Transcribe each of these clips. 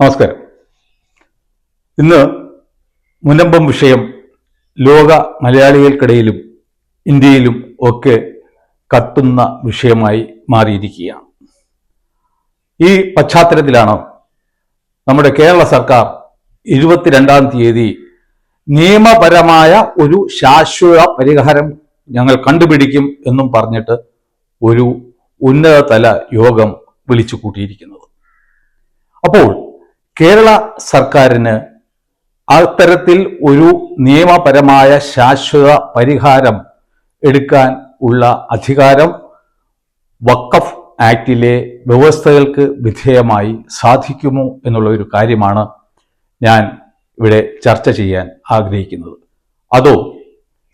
നമസ്കാരം. ഇന്ന് മുനമ്പം വിഷയം ലോക മലയാളികൾക്കിടയിലും ഇന്ത്യയിലും ഒക്കെ കത്തുന്ന വിഷയമായി മാറിയിരിക്കുകയാണ്. ഈ പശ്ചാത്തലത്തിലാണ് നമ്മുടെ കേരള സർക്കാർ ഇരുപത്തിരണ്ടാം തീയതി നിയമപരമായ ഒരു ശാശ്വത പരിഹാരം ഞങ്ങൾ കണ്ടുപിടിക്കും എന്നും പറഞ്ഞിട്ട് ഒരു ഉന്നതതല യോഗം വിളിച്ചു കൂട്ടിയിരിക്കുന്നത്. അപ്പോൾ കേരള സർക്കാരിന് അത്തരത്തിൽ ഒരു നിയമപരമായ ശാശ്വത പരിഹാരം എടുക്കാൻ ഉള്ള അധികാരം വക്കഫ് ആക്റ്റിലെ വ്യവസ്ഥകൾക്ക് വിധേയമായി സാധിക്കുമോ എന്നുള്ള ഒരു കാര്യമാണ് ഞാൻ ഇവിടെ ചർച്ച ചെയ്യാൻ ആഗ്രഹിക്കുന്നത്. അതോ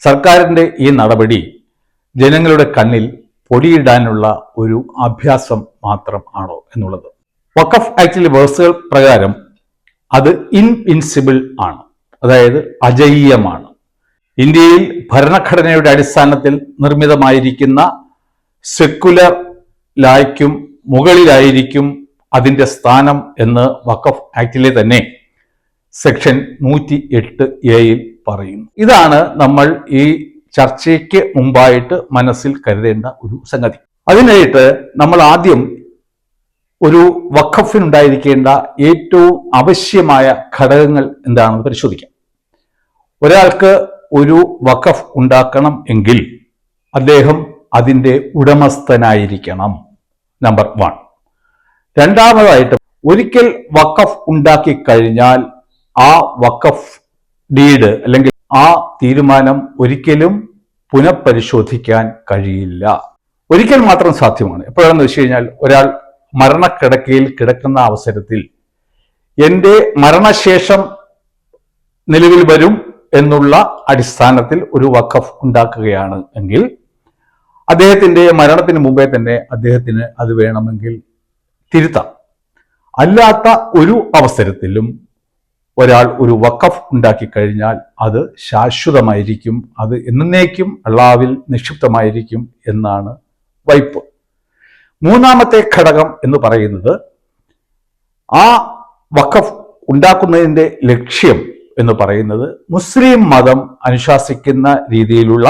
സർക്കാരിന്റെ ഈ നടപടി ജനങ്ങളുടെ കണ്ണിൽ പൊടിയിടാനുള്ള ഒരു അഭ്യാസം മാത്രം ആണോ എന്നുള്ളത്? വഖഫ് ആക്ടിലെ വ്യവസ്ഥകൾ പ്രകാരം അത് ഇൻവിൻസിബിൾ ആണ്. അതായത് അജയ്യമാണ്. ഇന്ത്യയിൽ ഭരണഘടനയുടെ അടിസ്ഥാനത്തിൽ നിർമ്മിതമായിരിക്കുന്ന സെക്കുലർ ലായ്ക്കും മുകളിലായിരിക്കും അതിന്റെ സ്ഥാനം എന്ന് വഖഫ് ആക്ടിലെ തന്നെ സെക്ഷൻ നൂറ്റി എട്ട് എയിൽ പറയുന്നു. ഇതാണ് നമ്മൾ ഈ ചർച്ചയ്ക്ക് മുമ്പായിട്ട് മനസ്സിൽ കരുതേണ്ട ഒരു സംഗതി. അതിനായിട്ട് നമ്മൾ ആദ്യം ഒരു വഖഫിനുണ്ടായിരിക്കേണ്ട ഏറ്റവും ആവശ്യമായ ഘടകങ്ങൾ എന്താണെന്ന് പരിശോധിക്കാം. ഒരാൾക്ക് ഒരു വഖഫ് ഉണ്ടാക്കണം എങ്കിൽ അദ്ദേഹം അതിന്റെ ഉടമസ്ഥനായിരിക്കണം. Number one. രണ്ടാമതായിട്ട് ഒരിക്കൽ വഖഫ് ഉണ്ടാക്കി കഴിഞ്ഞാൽ ആ വഖഫ് ഡീഡ് അല്ലെങ്കിൽ ആ തീരുമാനം ഒരിക്കലും പുനഃപരിശോധിക്കാൻ കഴിയില്ല. ഒരിക്കൽ മാത്രം സാധ്യമാണ്. എപ്പോഴാണെന്ന് വെച്ച് കഴിഞ്ഞാൽ ഒരാൾ മരണക്കിടക്കയിൽ കിടക്കുന്ന അവസരത്തിൽ എന്റെ മരണശേഷം നിലവിൽ വരും എന്നുള്ള അടിസ്ഥാനത്തിൽ ഒരു വഖഫ് ഉണ്ടാക്കുകയാണ് എങ്കിൽ അദ്ദേഹത്തിന്റെ മരണത്തിന് മുമ്പേ തന്നെ അദ്ദേഹത്തിന് അത് വേണമെങ്കിൽ തിരുത്താം. അല്ലാത്ത ഒരു അവസരത്തിലും ഒരാൾ ഒരു വഖഫ് ഉണ്ടാക്കി കഴിഞ്ഞാൽ അത് ശാശ്വതമായിരിക്കും അത് എന്നേക്കും അള്ളാവിൽ നിക്ഷിപ്തമായിരിക്കും എന്നാണ് വൈപ്പ്. മൂന്നാമത്തെ ഘടകം എന്ന് പറയുന്നത് ആ വഖഫ് ഉണ്ടാക്കുന്നതിന്റെ ലക്ഷ്യം എന്ന് പറയുന്നത് മുസ്ലിം മതം അനുശാസിക്കുന്ന രീതിയിലുള്ള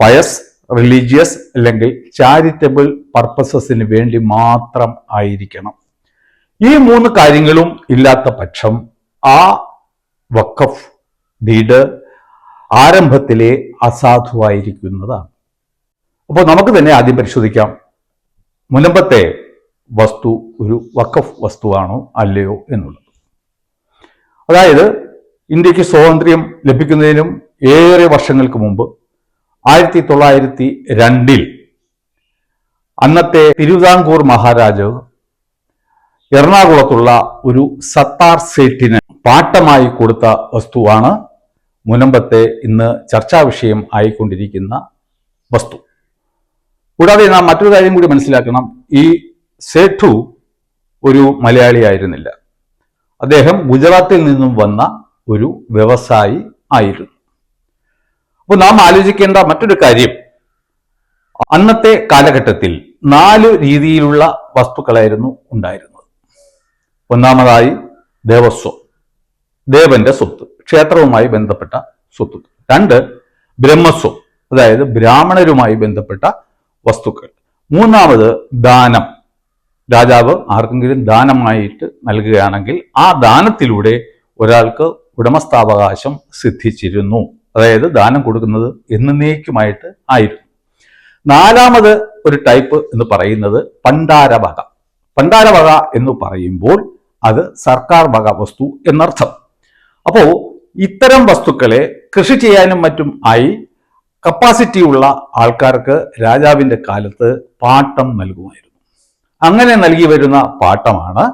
പയസ് റിലീജിയസ് അല്ലെങ്കിൽ ചാരിറ്റബിൾ പർപ്പസസിന് വേണ്ടി മാത്രം ആയിരിക്കണം. ഈ മൂന്ന് കാര്യങ്ങളും ഇല്ലാത്ത പക്ഷം ആ വഖഫ് ഡീഡ് ആരംഭത്തിലെ അസാധുവായിരിക്കുന്നതാണ്. അപ്പോൾ നമുക്ക് തന്നെ ആദ്യം പരിശോധിക്കാം. മുനമ്പത്തെ വസ്തു ഒരു വക്കഫ് വസ്തുവാണോ അല്ലയോ എന്നുള്ളത്. അതായത് ഇന്ത്യയ്ക്ക് സ്വാതന്ത്ര്യം ലഭിക്കുന്നതിനും ഏറെ വർഷങ്ങൾക്ക് മുമ്പ് ആയിരത്തി തൊള്ളായിരത്തി രണ്ടിൽ അന്നത്തെ തിരുവിതാംകൂർ മഹാരാജാവ് എറണാകുളത്തുള്ള ഒരു സത്താർ സേട്ടിന് പാട്ടമായി കൊടുത്ത വസ്തുവാണ് മുനമ്പത്തെ ഇന്ന് ചർച്ചാ വിഷയം ആയിക്കൊണ്ടിരിക്കുന്ന വസ്തു. കൂടാതെ നാം മറ്റൊരു കാര്യം കൂടി മനസ്സിലാക്കണം. ഈ സേഠു ഒരു മലയാളിയായിരുന്നില്ല. അദ്ദേഹം ഗുജറാത്തിൽ നിന്നും വന്ന ഒരു വ്യവസായി ആയിരുന്നു. അപ്പോൾ നാം ആലോചിക്കേണ്ട മറ്റൊരു കാര്യം. അന്നത്തെ കാലഘട്ടത്തിൽ നാല് രീതിയിലുള്ള വസ്തുക്കളായിരുന്നു ഉണ്ടായിരുന്നത്. ഒന്നാമതായി ദേവസ്വം ദേവന്റെ സ്വത്ത് ക്ഷേത്രവുമായി ബന്ധപ്പെട്ട സ്വത്ത് രണ്ട് ബ്രഹ്മസ്വം അതായത് ബ്രാഹ്മണരുമായി ബന്ധപ്പെട്ട വസ്തുക്കൾ. മൂന്നാമത് ദാനം. രാജാവ് ആർക്കെങ്കിലും ദാനമായിട്ട് നൽകുകയാണെങ്കിൽ ആ ദാനത്തിലൂടെ ഒരാൾക്ക് ഉടമസ്ഥാവകാശം സിദ്ധിച്ചിരുന്നു. അതായത് ദാനം കൊടുക്കുന്നത് എന്നേക്കുമായിട്ട് ആയിരുന്നു. നാലാമത് ഒരു ടൈപ്പ് എന്ന് പറയുന്നത് പണ്ടാരവക പണ്ടാരവക എന്ന് പറയുമ്പോൾ അത് സർക്കാർ വക വസ്തു എന്നർത്ഥം. അപ്പോൾ ഇത്തരം വസ്തുക്കളെ കൃഷി ചെയ്യാനും മറ്റും ആയി കപ്പാസിറ്റി ഉള്ള ആൾക്കാർക്ക് രാജാവിന്റെ കാലത്ത് പാട്ടം നൽകുമായിരുന്നു. അങ്ങനെ നൽകി വരുന്ന പാട്ടമാണ്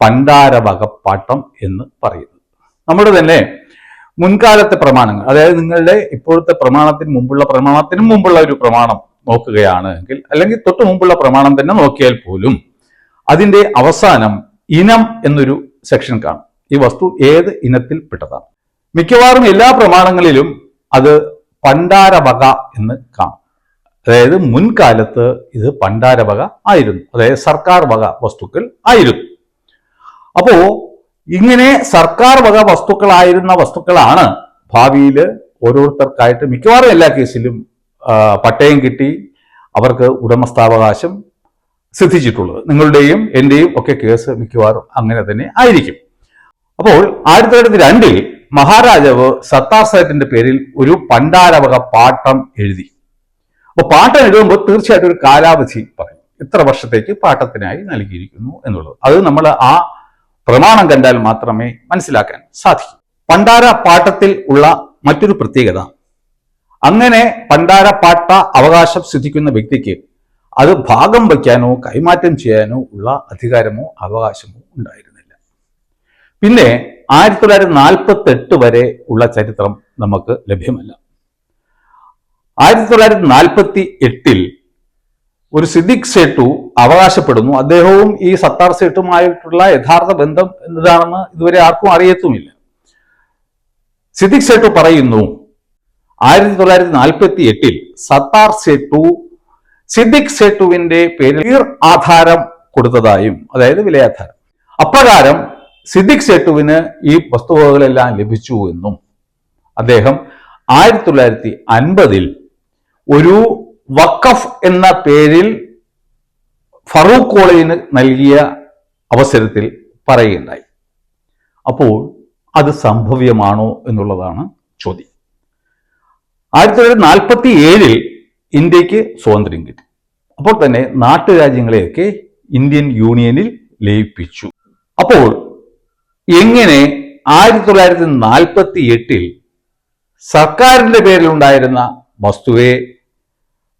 പണ്ടാരവകപ്പാട്ടം എന്ന് പറയുന്നത്. നമ്മുടെ തന്നെ മുൻകാലത്തെ പ്രമാണങ്ങൾ അതായത് നിങ്ങളുടെ ഇപ്പോഴത്തെ പ്രമാണത്തിന് മുമ്പുള്ള പ്രമാണത്തിനും മുമ്പുള്ള ഒരു പ്രമാണം നോക്കുകയാണ് എങ്കിൽ അല്ലെങ്കിൽ തൊട്ട് മുമ്പുള്ള പ്രമാണം തന്നെ നോക്കിയാൽ പോലും അതിന്റെ അവസാനം ഇനം എന്നൊരു സെക്ഷൻ കാണും. ഈ വസ്തു ഏത് ഇനത്തിൽ പെട്ടതാണ്? മിക്കവാറും എല്ലാ പ്രമാണങ്ങളിലും അത് പണ്ടാരവക എന്ന് കാണാം. അതായത് മുൻകാലത്ത് ഇത് പണ്ടാരവക ആയിരുന്നു. അതായത് സർക്കാർ വക വസ്തുക്കൾ ആയിരുന്നു. അപ്പോ ഇങ്ങനെ സർക്കാർ വക വസ്തുക്കളായിരുന്ന വസ്തുക്കളാണ് ഭാവിയിൽ ഓരോരുത്തർക്കായിട്ട് മിക്കവാറും എല്ലാ കേസിലും പട്ടയം കിട്ടി അവർക്ക് ഉടമസ്ഥാവകാശം സിദ്ധിച്ചിട്ടുള്ളത്. നിങ്ങളുടെയും എന്റെയും ഒക്കെ കേസ് മിക്കവാറും അങ്ങനെ തന്നെ ആയിരിക്കും. അപ്പോൾ ആയിരത്തി തൊള്ളായിരത്തി രണ്ടിൽ മഹാരാജാവ് സത്താർ സാഹിത്തിന്റെ പേരിൽ ഒരു പണ്ടാരവക പാട്ടം എഴുതി. അപ്പൊ പാട്ടം എഴുതുമ്പോൾ തീർച്ചയായിട്ടും ഒരു കാലാവധി പറയും. ഇത്ര വർഷത്തേക്ക് പാട്ടത്തിനായി നൽകിയിരിക്കുന്നു എന്നുള്ളത്. അത് നമ്മൾ ആ പ്രമാണം കണ്ടാൽ മാത്രമേ മനസ്സിലാക്കാൻ സാധിക്കൂ. പണ്ടാര പാട്ടത്തിൽ ഉള്ള മറ്റൊരു പ്രത്യേകത അങ്ങനെ പണ്ടാര പാട്ട അവകാശം സിദ്ധിക്കുന്ന വ്യക്തിക്ക് അത് ഭാഗം വയ്ക്കാനോ കൈമാറ്റം ചെയ്യാനോ ഉള്ള അധികാരമോ അവകാശമോ ഉണ്ടായിരുന്നില്ല. പിന്നെ ആയിരത്തി തൊള്ളായിരത്തി നാൽപ്പത്തി എട്ട് വരെ ഉള്ള ചരിത്രം നമുക്ക് ലഭ്യമല്ല. ആയിരത്തി തൊള്ളായിരത്തി നാൽപ്പത്തി എട്ടിൽ ഒരു സിദ്ദിഖ് സേട്ടു അവകാശപ്പെടുന്നു. അദ്ദേഹവും ഈ സത്താർ സേട്ടുമായിട്ടുള്ള യഥാർത്ഥ ബന്ധം എന്താണെന്ന് ഇതുവരെ ആർക്കും അറിയത്തുമില്ല. സിദ്ദിഖ് സേട്ടു പറയുന്നു ആയിരത്തി തൊള്ളായിരത്തി നാൽപ്പത്തി എട്ടിൽ സത്താർ സേട്ടു സിദ്ദിഖ് സേട്ടുവിന്റെ പേരിൽ ആധാരം കൊടുത്തതായും അതായത് വിലയാധാരം. അപ്രകാരം സിദ്ദിഖ് സേട്ടുവിന് ഈ വസ്തുവകകളെല്ലാം ലഭിച്ചു എന്നും അദ്ദേഹം ആയിരത്തി തൊള്ളായിരത്തി അൻപതിൽ ഒരു വഖഫ് എന്ന പേരിൽ ഫറൂഖ് കോളേജിന് നൽകിയ അവസരത്തിൽ പറയുകയുണ്ടായി. അപ്പോൾ അത് സംഭവ്യമാണോ എന്നുള്ളതാണ് ചോദ്യം. ആയിരത്തി തൊള്ളായിരത്തി നാൽപ്പത്തി ഏഴിൽ ഇന്ത്യയ്ക്ക് സ്വാതന്ത്ര്യം കിട്ടി. അപ്പോൾ തന്നെ നാട്ടുരാജ്യങ്ങളെയൊക്കെ ഇന്ത്യൻ യൂണിയനിൽ ലയിപ്പിച്ചു. അപ്പോൾ എങ്ങനെ ആയിരത്തി തൊള്ളായിരത്തി നാൽപ്പത്തി എട്ടിൽ സർക്കാരിന്റെ പേരിലുണ്ടായിരുന്ന വസ്തുവെ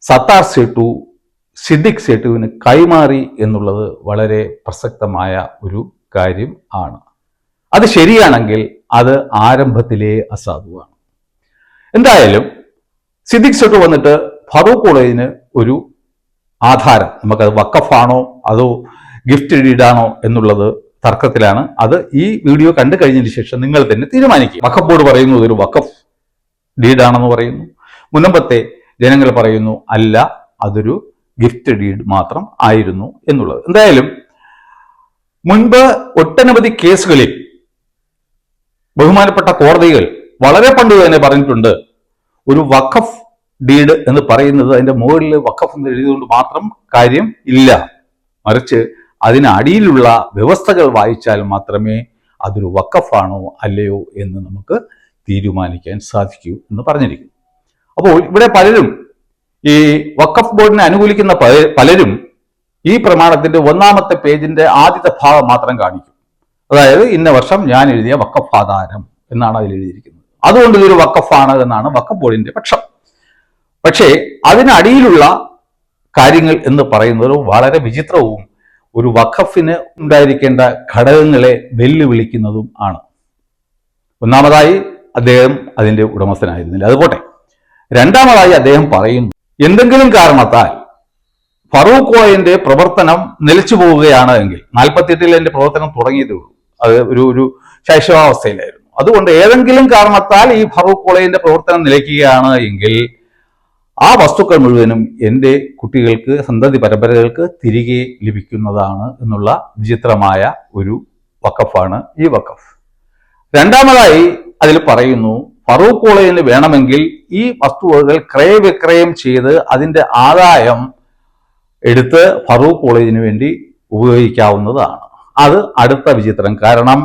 സത്താർ സേട്ടു സിദ്ദിഖ് സേട്ടുവിന് കൈമാറി എന്നുള്ളത് വളരെ പ്രസക്തമായ ഒരു കാര്യം ആണ്. അത് ശരിയാണെങ്കിൽ അത് ആരംഭത്തിലെ അസാധുവാണ്. എന്തായാലും സിദ്ദിഖ് സേട്ടു വന്നിട്ട് ഫറൂഖ് കോളേജിന് ഒരു ആധാരം നമുക്കത് വക്കഫാണോ അതോ ഗിഫ്റ്റ് ഡീഡാണോ എന്നുള്ളത് തർക്കത്തിലാണ്. അത് ഈ വീഡിയോ കണ്ടു കഴിഞ്ഞതിന് ശേഷം നിങ്ങൾ തന്നെ തീരുമാനിക്കുക. വഖഫ് ബോർഡ് പറയുന്നു ഇതൊരു വഖഫ് ഡീഡാണെന്ന് പറയുന്നു. മുനമ്പത്തെ ജനങ്ങൾ പറയുന്നു അല്ല അതൊരു ഗിഫ്റ്റ് ഡീഡ് മാത്രം ആയിരുന്നു എന്നുള്ളത്. എന്തായാലും മുൻപ് ഒട്ടനവധി കേസുകളിൽ ബഹുമാനപ്പെട്ട കോടതികൾ വളരെ പണ്ട് തന്നെ പറഞ്ഞിട്ടുണ്ട് ഒരു വഖഫ് ഡീഡ് എന്ന് പറയുന്നത് അതിന്റെ മുകളിൽ വഖഫ് എന്ന് എഴുതിയതുകൊണ്ട് മാത്രം കാര്യം ഇല്ല. മറിച്ച് അതിനടിയിലുള്ള വ്യവസ്ഥകൾ വായിച്ചാൽ മാത്രമേ അതൊരു വക്കഫാണോ അല്ലയോ എന്ന് നമുക്ക് തീരുമാനിക്കാൻ സാധിക്കൂ എന്ന് പറഞ്ഞിരിക്കുന്നു. അപ്പോൾ ഇവിടെ പലരും ഈ വക്കഫ് ബോർഡിനെ അനുകൂലിക്കുന്ന പലരും ഈ പ്രമാണത്തിന്റെ ഒന്നാമത്തെ പേജിന്റെ ആദ്യത്തെ ഭാഗം മാത്രം കാണിക്കും. അതായത് ഇന്ന വർഷം ഞാൻ എഴുതിയ വഖഫ് ആധാരം എന്നാണ് അതിൽ എഴുതിയിരിക്കുന്നത്. അതുകൊണ്ട് ഇതൊരു വക്കഫാണ് എന്നാണ് വക്കഫ് ബോർഡിന്റെ പക്ഷം. പക്ഷേ അതിനടിയിലുള്ള കാര്യങ്ങൾ എന്ന് പറയുന്നത് വളരെ വിചിത്രവും ഒരു വഖഫിന് ഉണ്ടായിരിക്കേണ്ട ഘടകങ്ങളെ വെല്ലുവിളിക്കുന്നതും ആണ്. ഒന്നാമതായി അദ്ദേഹം അതിന്റെ ഉടമസ്ഥനായിരുന്നില്ല. അതുപോട്ടെ രണ്ടാമതായി അദ്ദേഹം പറയുന്നു എന്തെങ്കിലും കാരണത്താൽ ഫറൂഖ് കോയന്റെ പ്രവർത്തനം നിലച്ചു പോവുകയാണ് എങ്കിൽ നാൽപ്പത്തിയെട്ടിൽ എന്റെ പ്രവർത്തനം തുടങ്ങിയതേ ഉള്ളൂ. അത് ഒരു ഒരു ശൈശവാവസ്ഥയിലായിരുന്നു. അതുകൊണ്ട് ഏതെങ്കിലും കാരണത്താൽ ഈ ഫറൂഖ് കോളേജിന്റെ പ്രവർത്തനം നിലയ്ക്കുകയാണ് എങ്കിൽ ആ വസ്തുക്കൾ മുഴുവനും എന്റെ കുട്ടികൾക്ക് സന്തതി പരമ്പരകൾക്ക് തിരികെ ലഭിക്കുന്നതാണ് എന്നുള്ള വിചിത്രമായ ഒരു വക്കഫാണ് ഈ വക്കഫ് രണ്ടാമതായി അതിൽ പറയുന്നു ഫറൂഖ് കോളേജിന് വേണമെങ്കിൽ ഈ വസ്തുവകകൾ ക്രയവിക്രയം ചെയ്ത് അതിന്റെ ആദായം എടുത്ത് ഫറൂഖ് കോളേജിന് വേണ്ടി ഉപയോഗിക്കാവുന്നതാണ്. അത് അടുത്ത വിചിത്രം. കാരണം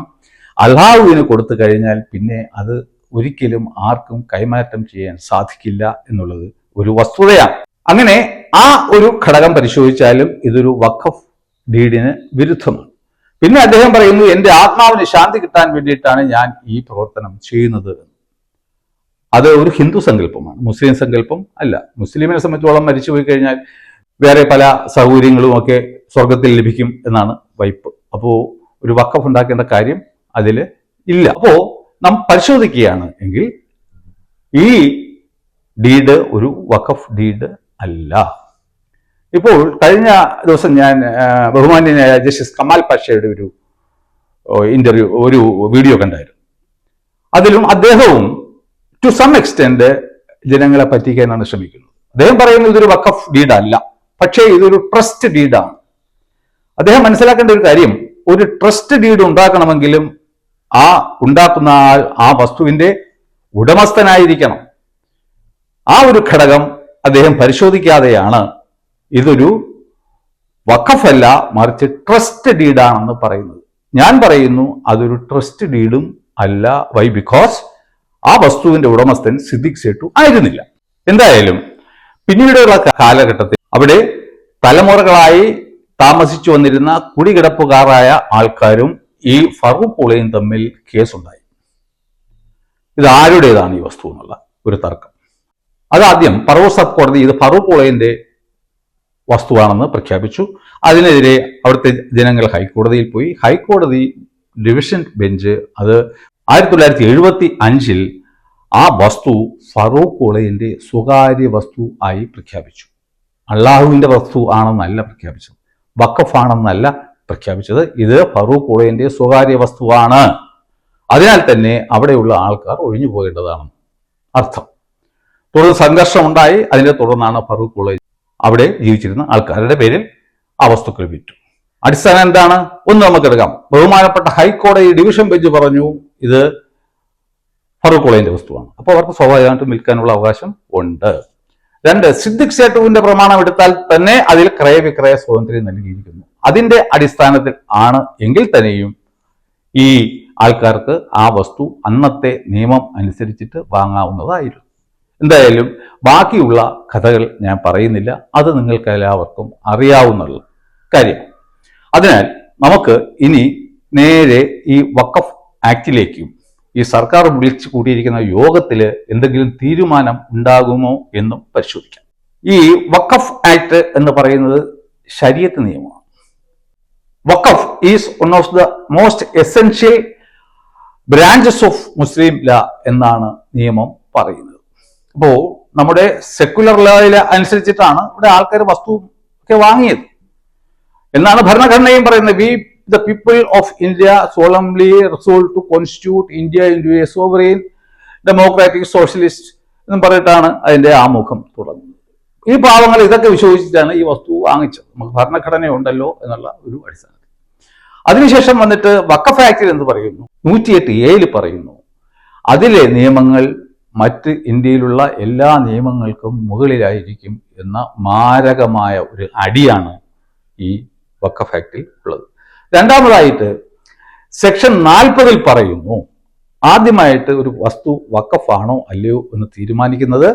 അള്ളാഹുവിന് കൊടുത്തു കഴിഞ്ഞാൽ പിന്നെ അത് ഒരിക്കലും ആർക്കും കൈമാറ്റം ചെയ്യാൻ സാധിക്കില്ല എന്നുള്ളത് ഒരു വസ്തുതയാണ്. അങ്ങനെ ആ ഒരു ഘടകം പരിശോധിച്ചാലും ഇതൊരു വഖഫ് ഡീഡിന് വിരുദ്ധമാണ്. പിന്നെ അദ്ദേഹം പറയുന്നു എന്റെ ആത്മാവിന് ശാന്തി കിട്ടാൻ വേണ്ടിയിട്ടാണ് ഞാൻ ഈ പ്രവർത്തനം ചെയ്യുന്നത്. അത് ഒരു ഹിന്ദു സങ്കല്പമാണ്. മുസ്ലിം സങ്കല്പം അല്ല. മുസ്ലിമിനെ സംബന്ധിച്ചോളം മരിച്ചുപോയി കഴിഞ്ഞാൽ വേറെ പല സൗകര്യങ്ങളും ഒക്കെ സ്വർഗത്തിൽ ലഭിക്കും എന്നാണ് വൈപ്പ്. അപ്പോ ഒരു വക്കഫ് ഉണ്ടാക്കേണ്ട കാര്യം അതിൽ ഇല്ല. അപ്പോ നാം പരിശോധിക്കുകയാണ് എങ്കിൽ ഈ ഡീഡ് ഒരു വഖഫ് ഡീഡ് അല്ല. ഇപ്പോൾ കഴിഞ്ഞ ദിവസം ഞാൻ ബഹുമാന്യനായ ജസ്റ്റിസ് കമാൽ പാഷയുടെ ഒരു ഇന്റർവ്യൂ ഒരു വീഡിയോ കണ്ടായിരുന്നു. അതിലും അദ്ദേഹവും ടു സം എക്സ്റ്റെൻഡ് ജനങ്ങളെ പറ്റിക്കാനാണ് ശ്രമിക്കുന്നത് അദ്ദേഹം പറയുന്നത് ഇതൊരു വഖഫ് ഡീഡ് അല്ല. പക്ഷേ ഇതൊരു ട്രസ്റ്റ് ഡീഡാണ് അദ്ദേഹം മനസ്സിലാക്കേണ്ട ഒരു കാര്യം ഒരു ട്രസ്റ്റ് ഡീഡ് ഉണ്ടാക്കണമെങ്കിലും ആ ഉണ്ടാക്കുന്ന ആൾ ആ വസ്തുവിന്റെ ഉടമസ്ഥനായിരിക്കണം. ആ ഒരു ഘടകം അദ്ദേഹം പരിശോധിക്കാതെയാണ് ഇതൊരു വഖഫല്ല മറിച്ച് ട്രസ്റ്റ് ഡീഡാണെന്ന് പറയുന്നത്. ഞാൻ പറയുന്നു അതൊരു ട്രസ്റ്റ് ഡീഡും അല്ല. വൈ ബിക്കോസ് ആ വസ്തുവിന്റെ ഉടമസ്ഥൻ സിദ്ദിഖ് സേട്ടു ആയിരുന്നില്ല. എന്തായാലും പിന്നീടുള്ള കാലഘട്ടത്തിൽ അവിടെ തലമുറകളായി താമസിച്ചു വന്നിരുന്ന കുടികിടപ്പുകാരായ ആൾക്കാരും ഈ ഫറൂഖ് പുളയും തമ്മിൽ കേസുണ്ടായി. ഇത് ആരുടേതാണ് ഈ വസ്തു എന്നുള്ള ഒരു തർക്കം. അതാദ്യം പറവൂർ സബ് കോടതി ഇത് ഫറൂഖ് ഉളയിന്റെ വസ്തുവാണെന്ന് പ്രഖ്യാപിച്ചു. അതിനെതിരെ അവിടുത്തെ ജനങ്ങൾ ഹൈക്കോടതിയിൽ പോയി. ഹൈക്കോടതി ഡിവിഷൻ ബെഞ്ച് അത് ആയിരത്തി തൊള്ളായിരത്തി എഴുപത്തി അഞ്ചിൽ ആ വസ്തു ഫറൂഖ് ഉളയിന്റെ സ്വകാര്യ വസ്തു ആയി പ്രഖ്യാപിച്ചു. അള്ളാഹുവിന്റെ വസ്തു ആണെന്നല്ല പ്രഖ്യാപിച്ചത്. വക്കഫാണെന്നല്ല പ്രഖ്യാപിച്ചത്. ഇത് ഫറൂഖ് ഉളയിന്റെ സ്വകാര്യ വസ്തുവാണ്. അതിനാൽ തന്നെ അവിടെയുള്ള ആൾക്കാർ ഒഴിഞ്ഞു പോകേണ്ടതാണ് അർത്ഥം. തുടർന്ന് സംഘർഷം ഉണ്ടായി. അതിനെ തുടർന്നാണ് ഫറൂഖ് കോളേജ് അവിടെ ജീവിച്ചിരുന്ന ആൾക്കാരുടെ പേരിൽ ആ വസ്തുക്കൾ വിറ്റു. അടിസ്ഥാനം എന്താണ്? ഒന്ന് നമുക്കെടുക്കാം. ബഹുമാനപ്പെട്ട ഹൈക്കോടതി ഡിവിഷൻ ബെഞ്ച് പറഞ്ഞു ഇത് ഫറൂഖ് കോളേജിന്റെ വസ്തുവാണ്. അപ്പോൾ അവർക്ക് സ്വാഭാവികമായിട്ടും വിൽക്കാനുള്ള അവകാശം ഉണ്ട്. രണ്ട് സിദ്ദിഖ് സേട്ടുവിന്റെ പ്രമാണം എടുത്താൽ തന്നെ അതിൽ ക്രയവിക്രയ സ്വാതന്ത്ര്യം നൽകിയിരിക്കുന്നു. അതിന്റെ അടിസ്ഥാനത്തിൽ ആണ് എങ്കിൽ തന്നെയും ഈ ആൾക്കാർക്ക് ആ വസ്തു അന്നത്തെ നിയമം അനുസരിച്ചിട്ട് വാങ്ങാവുന്നതായിരുന്നു. എന്തായാലും ബാക്കിയുള്ള കഥകൾ ഞാൻ പറയുന്നില്ല. അത് നിങ്ങൾക്ക് എല്ലാവർക്കും അറിയാവുന്നുള്ള കാര്യം. അതിനാൽ നമുക്ക് ഇനി നേരെ ഈ വക്കഫ് ആക്ടിലേക്കും ഈ സർക്കാർ വിളിച്ചു കൂടിയിരിക്കുന്ന യോഗത്തിൽ എന്തെങ്കിലും തീരുമാനം ഉണ്ടാകുമോ എന്നും പരിശോധിക്കാം. ഈ വക്കഫ് ആക്ട് എന്ന് പറയുന്നത് ശരീരത്ത് നിയമമാണ്. Waqf is one of the most essential branches of Muslim law എന്നാണ് നിയമം പറയുന്നത്. അപ്പോ നമ്മുടെ സെക്കുലർ ലെവൽ അനുസരിച്ചിട്ടാണ് ഇവിടെ ആൾക്കാർ വസ്തു ഒക്കെ വാങ്ങിയത്. എന്നാണ് ഭരണഘടനയും പറയുന്നത്. We the people of India solemnly resolve to constitute India in a sovereign democratic socialist എന്നും പറഞ്ഞിട്ടാണ് അതിന്റെ ആമുഖം തുടങ്ങുന്നത്. ഈ പാവങ്ങൾ ഇതൊക്കെ വിശ്വസിച്ചിട്ടാണ് ഈ വസ്തു വാങ്ങിച്ചത്. നമുക്ക് ഭരണഘടന ഉണ്ടല്ലോ എന്നുള്ള ഒരു അടിസ്ഥാനത്തിൽ. അതിനുശേഷം വന്നിട്ട് വക്കഫ് ആക്ടിൽ എന്ന് പറയുന്നു? നൂറ്റിയെട്ട് എയിൽ പറയുന്നു. അതിലെ നിയമങ്ങൾ മറ്റ് ഇന്ത്യയിലുള്ള എല്ലാ നിയമങ്ങൾക്കും മുകളിലായിരിക്കും എന്ന മാരകമായ ഒരു അടിയാണ് ഈ വക്കഫ് ആക്ടിൽ ഉള്ളത്. രണ്ടാമതായിട്ട് സെക്ഷൻ നാൽപ്പതിൽ പറയുന്നു ആദ്യമായിട്ട് ഒരു വസ്തു വക്കഫാണോ അല്ലയോ എന്ന് തീരുമാനിക്കുന്നത്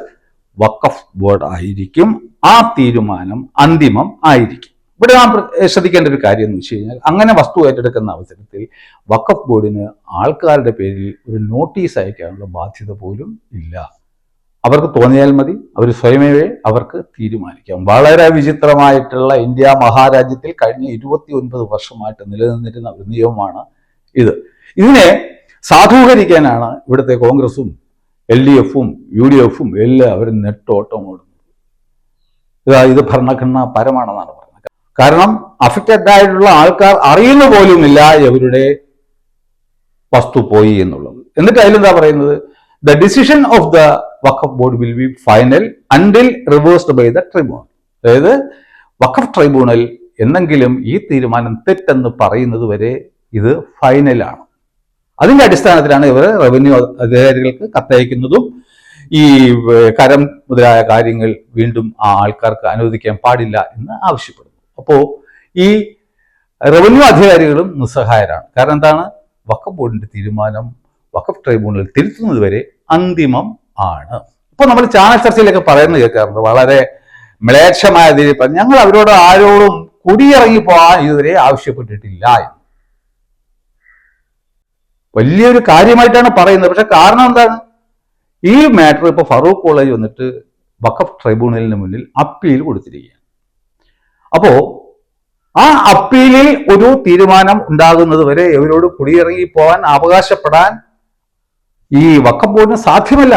വക്കഫ് ബോർഡ് ആയിരിക്കും. ആ തീരുമാനം അന്തിമം ആയിരിക്കും. ഇവിടെ നാം ശ്രദ്ധിക്കേണ്ട ഒരു കാര്യം എന്ന് വെച്ച് കഴിഞ്ഞാൽ അങ്ങനെ വസ്തു ഏറ്റെടുക്കുന്ന അവസരത്തിൽ വക്കഫ് ബോർഡിന് ആൾക്കാരുടെ പേരിൽ ഒരു നോട്ടീസ് അയക്കാനുള്ള ബാധ്യത പോലും ഇല്ല. അവർക്ക് തോന്നിയാൽ മതി അവർ സ്വയമേവേ അവർക്ക് തീരുമാനിക്കാം. വളരെ വിചിത്രമായിട്ടുള്ള ഇന്ത്യ മഹാരാജ്യത്തിൽ കഴിഞ്ഞ ഇരുപത്തി ഒൻപത് വർഷമായിട്ട് നിലനിന്നിരുന്ന ഒരു നിയമമാണ് ഇത്. ഇതിനെ സാധൂകരിക്കാനാണ് ഇവിടുത്തെ കോൺഗ്രസും എൽ ഡി എഫും യു ഡി എഫും എല്ലാവരും നെട്ടോട്ടം ഓടുന്നത്. ഇതാ ഇത് ഭരണഘടനാ പരമാണെന്നാണ് പറയുന്നത്. കാരണം അഫക്റ്റഡ് ആയിട്ടുള്ള ആൾക്കാർ അറിയുന്ന പോലുമില്ല ഇവരുടെ വസ്തു പോയി എന്നുള്ളത്. എന്നിട്ട് അതിലെന്താ പറയുന്നത്? The decision of the waqf board will be final until reversed by the tribunal അതായത് വഖഫ് ട്രൈബ്യൂണൽ എന്നെങ്കിലും ഈ തീരുമാനം തെറ്റെന്ന് പറയുന്നത് വരെ ഇത് ഫൈനലാണ് അതിന്റെ അടിസ്ഥാനത്തിലാണ് ഇവർ റവന്യൂ അധികാരികൾക്ക് കത്തയക്കുന്നതും ഈ കരം മുതലായ കാര്യങ്ങൾ വീണ്ടും ആ ആൾക്കാർക്ക് അനുവദിക്കാൻ പാടില്ല എന്ന് ആവശ്യപ്പെടുന്നു അപ്പോ ഈ റവന്യൂ അധികാരികളും നിസ്സഹായരാണ്. കാരണം എന്താണ്? വക്കഫ് ബോർഡിന്റെ തീരുമാനം വക്കഫ് ട്രൈബ്യൂണലിൽ തിരുത്തുന്നത് വരെ അന്തിമം ആണ്. ഇപ്പൊ നമ്മൾ ചാനൽ ചർച്ചയിലൊക്കെ പറയുന്നത് കേൾക്കാറുണ്ട്. വളരെ മ്ലേച്ഛമായ രീതിയിൽ ഞങ്ങൾ അവരോട് ആരോടും കുടിയിറങ്ങി പോകാൻ ഇതുവരെ ആവശ്യപ്പെട്ടിട്ടില്ല വലിയൊരു കാര്യമായിട്ടാണ് പറയുന്നത്. പക്ഷെ കാരണം എന്താണ്? ഈ മാറ്റർ ഇപ്പൊ ഫറൂഖ് കോളേജ് വന്നിട്ട് വഖഫ് ട്രൈബ്യൂണലിന് മുന്നിൽ അപ്പീൽ കൊടുത്തിരിക്കുകയാണ്. അപ്പോ ആ അപ്പീലിൽ ഒരു തീരുമാനം ഉണ്ടാകുന്നത് വരെ ഇവരോട് കുടിയിറങ്ങി പോകാൻ അവകാശപ്പെടാൻ ഈ വക്കം സാധ്യമല്ല.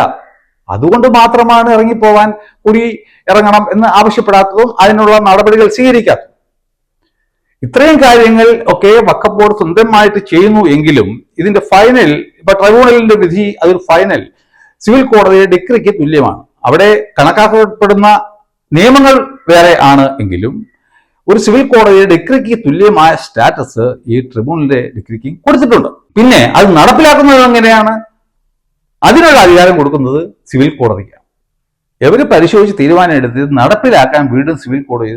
അതുകൊണ്ട് മാത്രമാണ് ഇറങ്ങിപ്പോവാൻ കുടി ഇറങ്ങണം എന്ന് ആവശ്യപ്പെടാത്തതും അതിനുള്ള നടപടികൾ സ്വീകരിക്കാത്തതും. ഇത്രയും കാര്യങ്ങൾ ഒക്കെ വക്കപ്പോട് സ്വന്തമായിട്ട് ചെയ്യുന്നു എങ്കിലും ഇതിന്റെ ഫൈനൽ ഇപ്പൊ ട്രൈബ്യൂണലിന്റെ വിധി അതിൽ ഫൈനൽ സിവിൽ കോടതിയുടെ ഡിഗ്രിക്ക് തുല്യമാണ്. അവിടെ കണക്കാക്കപ്പെടുന്ന നിയമങ്ങൾ വേറെ ആണ് എങ്കിലും ഒരു സിവിൽ കോടതിയുടെ ഡിഗ്രിക്ക് തുല്യമായ സ്റ്റാറ്റസ് ഈ ട്രിബ്യൂണലിന്റെ ഡിഗ്രിക്ക് കൊടുത്തിട്ടുണ്ട്. പിന്നെ അത് നടപ്പിലാക്കുന്നത് എങ്ങനെയാണ്? അതിനുള്ള അധികാരം കൊടുക്കുന്നത് സിവിൽ കോടതിക്കാണ്. എവര് പരിശോധിച്ച് തീരുമാനം എടുത്ത് നടപ്പിലാക്കാൻ വീണ്ടും സിവിൽ കോടതി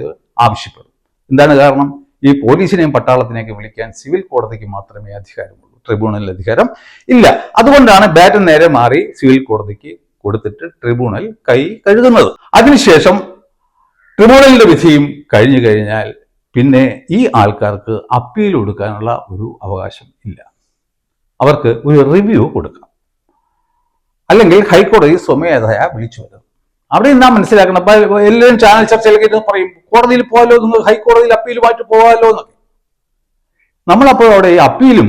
ആവശ്യപ്പെടും. എന്താണ് കാരണം? ഈ പോലീസിനെയും പട്ടാളത്തിനെയൊക്കെ വിളിക്കാൻ സിവിൽ കോടതിക്ക് മാത്രമേ അധികാരമുള്ളൂ. ട്രിബ്യൂണലിൽ അധികാരം ഇല്ല. അതുകൊണ്ടാണ് ബാറ്റൻ നേരെ മാറി സിവിൽ കോടതിക്ക് കൊടുത്തിട്ട് ട്രിബ്യൂണൽ കൈ കഴുകുന്നത്. അതിനുശേഷം ട്രിബ്യൂണലിന്റെ വിധിയും കഴിഞ്ഞു കഴിഞ്ഞാൽ പിന്നെ ഈ ആൾക്കാർക്ക് അപ്പീൽ കൊടുക്കാനുള്ള ഒരു അവകാശം ഇല്ല. അവർക്ക് ഒരു റിവ്യൂ കൊടുക്കാം. അല്ലെങ്കിൽ ഹൈക്കോടതി സ്വമേധയ വിളിച്ചു വരും. അവിടെ നാം മനസ്സിലാക്കണം. അപ്പൊ എല്ലാവരും ചാനൽ ചർച്ചയിലേക്ക് ഇരുന്ന് പറയും കോടതിയിൽ പോകാലോ നിങ്ങൾ ഹൈക്കോടതിയിൽ അപ്പീലുമായിട്ട് പോകാമല്ലോ എന്നൊക്കെ. നമ്മളപ്പോൾ അവിടെ ഈ അപ്പീലും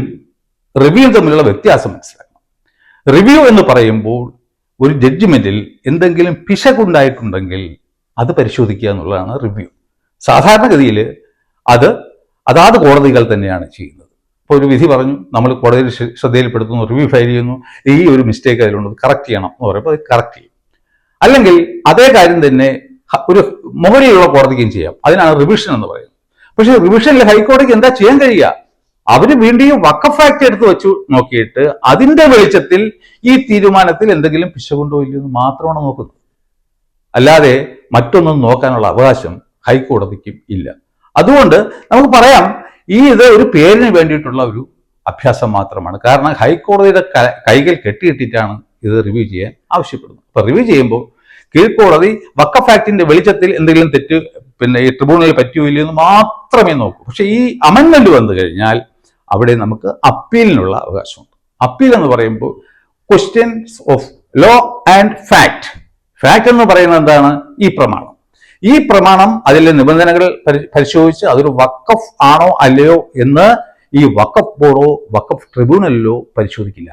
റിവ്യൂവും തമ്മിലുള്ള വ്യത്യാസം മനസ്സിലാക്കണം. റിവ്യൂ എന്ന് പറയുമ്പോൾ ഒരു ജഡ്ജ്മെന്റിൽ എന്തെങ്കിലും പിശകുണ്ടായിട്ടുണ്ടെങ്കിൽ അത് പരിശോധിക്കുക എന്നുള്ളതാണ് റിവ്യൂ സാധാരണഗതിയിൽ അത് അതാത് കോടതികൾ തന്നെയാണ് ചെയ്യുന്നത്. ഇപ്പോൾ ഒരു വിധി പറഞ്ഞു നമ്മൾ കോടതിയിൽ ശ്ര- ശ്രദ്ധയിൽപ്പെടുത്തുന്നു റിവ്യൂ ഫയൽ ചെയ്യുന്നു ഈ ഒരു മിസ്റ്റേക്ക് അതിലുണ്ട് കറക്റ്റ് ചെയ്യണം എന്ന് പറയുമ്പോൾ അത് കറക്റ്റ് ചെയ്യും. അല്ലെങ്കിൽ അതേ കാര്യം തന്നെ ഒരു മുകളിലുള്ള കോടതിക്കും ചെയ്യാം. അതിനാണ് റിവിഷൻ എന്ന് പറയുന്നത്. പക്ഷേ റിവിഷനിൽ ഹൈക്കോടതിക്ക് എന്താ ചെയ്യാൻ കഴിയുക? അവർ വീണ്ടും വക്കഫ് ആക്ട് എടുത്ത് വെച്ചു നോക്കിയിട്ട് അതിന്റെ വെളിച്ചത്തിൽ ഈ തീരുമാനത്തിൽ എന്തെങ്കിലും പിശകുണ്ടോ ഇല്ലയോ എന്ന് മാത്രമാണ് നോക്കുന്നത്. അല്ലാതെ മറ്റൊന്നും നോക്കാനുള്ള അവകാശം ഹൈക്കോടതിക്കും ഇല്ല. അതുകൊണ്ട് നമുക്ക് പറയാം ഈ ഇത് ഒരു പേരിന് വേണ്ടിയിട്ടുള്ള ഒരു അഭ്യാസം മാത്രമാണ്. കാരണം ഹൈക്കോടതിയുടെ കൈകൾ കെട്ടിയിട്ടിട്ടാണ് ഇത് റിവ്യൂ ചെയ്യാൻ ആവശ്യപ്പെടുന്നത്. അപ്പൊ റിവ്യൂ ചെയ്യുമ്പോൾ കീഴ്ക്കോടതി വക്കഫ് ആക്ടിന്റെ വെളിച്ചത്തിൽ എന്തെങ്കിലും തെറ്റ് പിന്നെ ഈ ട്രിബ്യൂണലിൽ പറ്റുമോ എന്ന് മാത്രമേ നോക്കൂ. പക്ഷെ ഈ അമെന്മെന്റ് വന്നു കഴിഞ്ഞാൽ അവിടെ നമുക്ക് അപ്പീലിനുള്ള അവകാശമുണ്ട്. അപ്പീൽ എന്ന് പറയുമ്പോൾ questions of law and fact. Fact എന്ന് പറയുന്നത് എന്താണ്? ഈ പ്രമാണം. ഈ പ്രമാണം അതിലെ നിബന്ധനകൾ പരിശോധിച്ച് അതൊരു വക്കഫ് ആണോ അല്ലയോ എന്ന് ഈ വക്കഫ് ബോർഡോ വക്കഫ് ട്രിബ്യൂണലിലോ പരിശോധിക്കില്ല.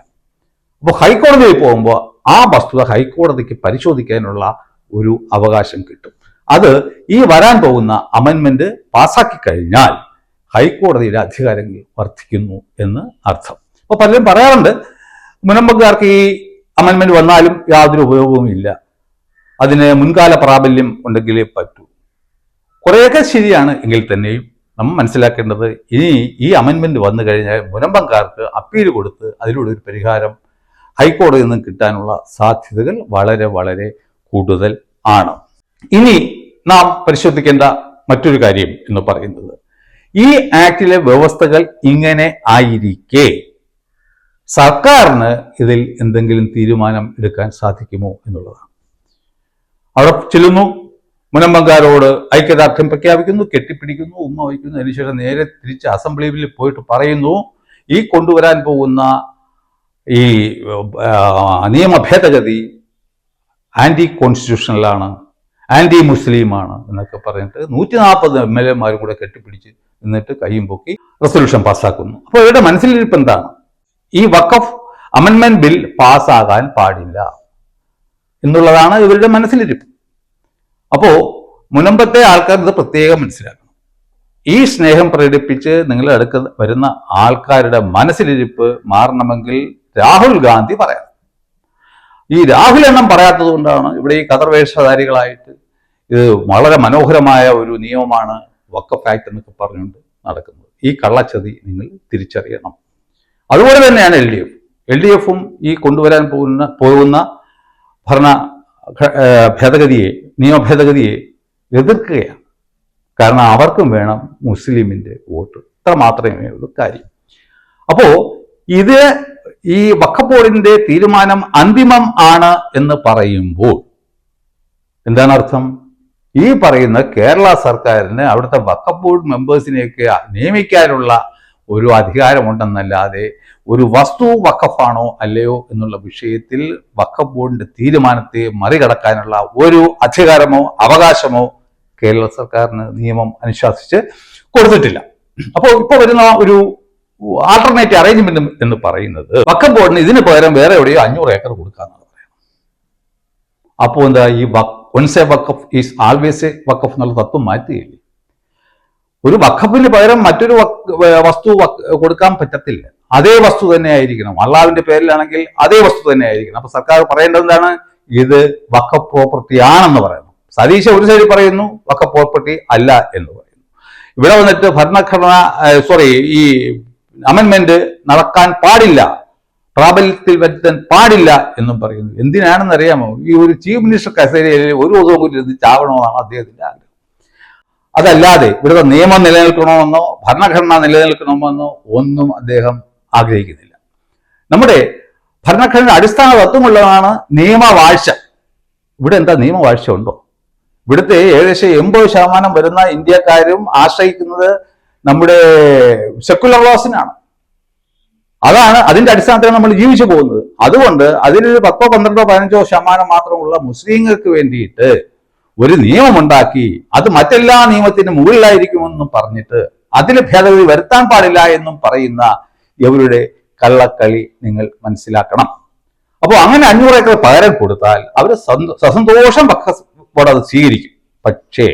അപ്പോൾ ഹൈക്കോടതിയിൽ പോകുമ്പോൾ ആ വസ്തുത ഹൈക്കോടതിക്ക് പരിശോധിക്കാനുള്ള ഒരു അവകാശം കിട്ടും. അത് ഈ വരാൻ പോകുന്ന അമെന്മെന്റ് പാസാക്കി കഴിഞ്ഞാൽ ഹൈക്കോടതിയുടെ അധികാരങ്ങൾ വർദ്ധിക്കുന്നു എന്ന് അർത്ഥം. അപ്പോൾ പലരും പറയാറുണ്ട് മുനമ്പക്കാർക്ക് ഈ അമെന്മെന്റ് വന്നാലും യാതൊരു ഉപയോഗവും ഇല്ല അതിന് മുൻകാല പ്രാബല്യം ഉണ്ടെങ്കിലേ പറ്റൂ. കുറേയൊക്കെ ശരിയാണ് എങ്കിൽ തന്നെയും നമ്മൾ മനസ്സിലാക്കേണ്ടത് ഇനി ഈ അമെന്മെന്റ് വന്നു കഴിഞ്ഞാൽ മുനമ്പംകാർക്ക് അപ്പീൽ കൊടുത്ത് അതിലൂടെ ഒരു പരിഹാരം ഹൈക്കോടതിയിൽ നിന്ന് കിട്ടാനുള്ള സാധ്യതകൾ വളരെ വളരെ കൂടുതൽ ആണ്. ഇനി നാം പരിശോധിക്കേണ്ട മറ്റൊരു കാര്യം എന്ന് പറയുന്നത് ഈ ആക്ടിലെ വ്യവസ്ഥകൾ ഇങ്ങനെ ആയിരിക്കെ. സർക്കാരിന് ഇതിൽ എന്തെങ്കിലും തീരുമാനം എടുക്കാൻ സാധിക്കുമോ എന്നുള്ളതാണ്. അവിടെ ചെല്ലുന്നു. മുനമ്പങ്കാരോട് ഐക്യദാർഢ്യം പ്രഖ്യാപിക്കുന്നു കെട്ടിപ്പിടിക്കുന്നു ഉമ്മ വയ്ക്കുന്നു അതിനുശേഷം നേരെ തിരിച്ച് അസംബ്ലിയിൽ പോയിട്ട് പറയുന്നു ഈ കൊണ്ടുവരാൻ പോകുന്ന ഈ നിയമ ഭേദഗതി ആന്റി കോൺസ്റ്റിറ്റ്യൂഷനിലാണ് ആന്റി മുസ്ലിമാണ് എന്നൊക്കെ പറഞ്ഞിട്ട് നൂറ്റി നാൽപ്പത് എം എൽ എമാരും കൂടെ കെട്ടിപ്പിടിച്ച് എന്നിട്ട് കൈയും പൊക്കി റെസൊല്യൂഷൻ പാസ്സാക്കുന്നു. അപ്പോൾ ഇവരുടെ മനസ്സിലിരിപ്പ് എന്താണ്? ഈ വക്കഫ് അമെന്റ്മെന്റ് ബിൽ പാസ്സാകാൻ പാടില്ല. എന്നുള്ളതാണ് ഇവരുടെ മനസ്സിലിരിപ്പ്. അപ്പോ മുനമ്പത്തെ ആൾക്കാർ ഇത് പ്രത്യേകം മനസ്സിലാക്കണം. ഈ സ്നേഹം പ്രകടിപ്പിച്ച് നിങ്ങളുടെ അടുക്ക വരുന്ന ആൾക്കാരുടെ മനസ്സിലിരിപ്പ് മാറണമെങ്കിൽ രാഹുൽ ഗാന്ധി പറയാം ഈ രാഹുൽ എണ്ണം പറയാത്തത് കൊണ്ടാണ് ഇവിടെ ഈ കഥർവേഷധാരികളായിട്ട് ഇത് വളരെ മനോഹരമായ ഒരു നിയമമാണ് വക്കഫ് ആക്ട് എന്നൊക്കെ പറഞ്ഞുകൊണ്ട് നടക്കുന്നത്. ഈ കള്ളച്ചതി നിങ്ങൾ തിരിച്ചറിയണം. അതുപോലെ തന്നെയാണ് L D F. L D എഫും ഈ കൊണ്ടുവരാൻ പോകുന്ന പോകുന്ന ഭരണ ഭേദഗതിയെ നിയമ ഭേദഗതിയെ എതിർക്കുകയാണ്. കാരണം അവർക്കും വേണം മുസ്ലിമിന്റെ വോട്ട്. ഇത്ര മാത്രമേ ഉള്ളൂ കാര്യം. അപ്പോൾ ഇത് ഈ വഖഫ് തീരുമാനം അന്തിമം ആണ് എന്ന് പറയുമ്പോൾ എന്താണ് അർത്ഥം? ഈ പറയുന്ന കേരള സർക്കാരിന് അവിടുത്തെ വഖഫ് മെമ്പേഴ്സിനെയൊക്കെ നിയമിക്കാനുള്ള ഒരു അധികാരമുണ്ടെന്നല്ലാതെ ഒരു വസ്തു വഖഫാണോ അല്ലയോ എന്നുള്ള വിഷയത്തിൽ വഖഫ് ബോർഡിന്റെ തീരുമാനത്തെ മറികടക്കാനുള്ള ഒരു അധികാരമോ അവകാശമോ കേരള സർക്കാരിന് നിയമം അനുശാസിച്ച് കൊടുത്തിട്ടില്ല. അപ്പോൾ ഇപ്പോൾ വരുന്ന ഒരു ആൾട്ടർനേറ്റീവ് അറേഞ്ച്മെന്റ് എന്ന് പറയുന്നത് വഖഫ് ബോർഡിന് ഇതിന് പകരം വേറെ എവിടെയോ അഞ്ഞൂറ് ഏക്കർ കൊടുക്കാന്നാണ് പറയുന്നത്. അപ്പോൾ എന്താ ഈ once a waqf is always a waqf എന്നുള്ള തത്വം മാറ്റുകയില്ലേ? ഒരു വഖഫിന് പകരം മറ്റൊരു വസ്തു കൊടുക്കാൻ പറ്റത്തില്ല. അതേ വസ്തു തന്നെ ആയിരിക്കണം അള്ളാവിന്റെ പേരിലാണെങ്കിൽ അതേ വസ്തു തന്നെ ആയിരിക്കണം അപ്പൊ സർക്കാർ പറയേണ്ടത് എന്താണ്? ഇത് വഖഫ് പ്രോപ്പർട്ടി ആണെന്ന് പറയുന്നു. സതീശ ഒരു സൈഡിൽ പറയുന്നു വഖഫ് പ്രോപ്പർട്ടി അല്ല എന്ന് പറയുന്നു. ഇവിടെ വന്നിട്ട് ഭരണഘടന സോറി ഈ അമെന്മെന്റ് നടക്കാൻ പാടില്ല. പ്രാബല്യത്തിൽ വരുത്താൻ പാടില്ല എന്നും പറയുന്നു. എന്തിനാണെന്ന് അറിയാമോ ഈ ഒരു ചീഫ് മിനിസ്റ്റർ കസേരയിൽ ഒരു ദിവസവും കൂടി ഇരുന്ന് ചാവണമെന്നാണ് അദ്ദേഹത്തിന്റെ ആഗ്രഹം. അതല്ലാതെ ഇവിടുത്തെ നിയമം നിലനിൽക്കണമെന്നോ ഭരണഘടന നിലനിൽക്കണമെന്നോ ഒന്നും അദ്ദേഹം ആഗ്രഹിക്കുന്നില്ല. നമ്മുടെ ഭരണഘടന അടിസ്ഥാന തത്വമുള്ളതാണ് നിയമവാഴ്ച. ഇവിടെ എന്താ നിയമവാഴ്ച ഉണ്ടോ? ഇവിടുത്തെ ഏകദേശം എൺപത് ശതമാനം വരുന്ന ഇന്ത്യക്കാരും ആശ്രയിക്കുന്നത് നമ്മുടെ സെക്കുലർ ലോസിനാണ് അതാണ് അതിന്റെ അടിസ്ഥാനത്തിൽ നമ്മൾ ജീവിച്ചു പോകുന്നത്. അതുകൊണ്ട് അതിലൊരു പത്തോ പന്ത്രണ്ടോ പതിനഞ്ചോ ശതമാനം മാത്രമുള്ള മുസ്ലിങ്ങൾക്ക് വേണ്ടിയിട്ട് ഒരു നിയമമുണ്ടാക്കി അത് മറ്റെല്ലാ നിയമത്തിന് മുകളിലായിരിക്കുമെന്നും പറഞ്ഞിട്ട് അതിന് ഭേദഗതി വരുത്താൻ പാടില്ല എന്നും പറയുന്ന ഇവരുടെ കള്ളക്കളി നിങ്ങൾ മനസ്സിലാക്കണം. അപ്പോൾ അങ്ങനെ അഞ്ഞൂറ് ഏക്കർ പകരം കൊടുത്താൽ അവർ സസന്തോഷം വക്കഫോട് അത് സ്വീകരിക്കും. പക്ഷേ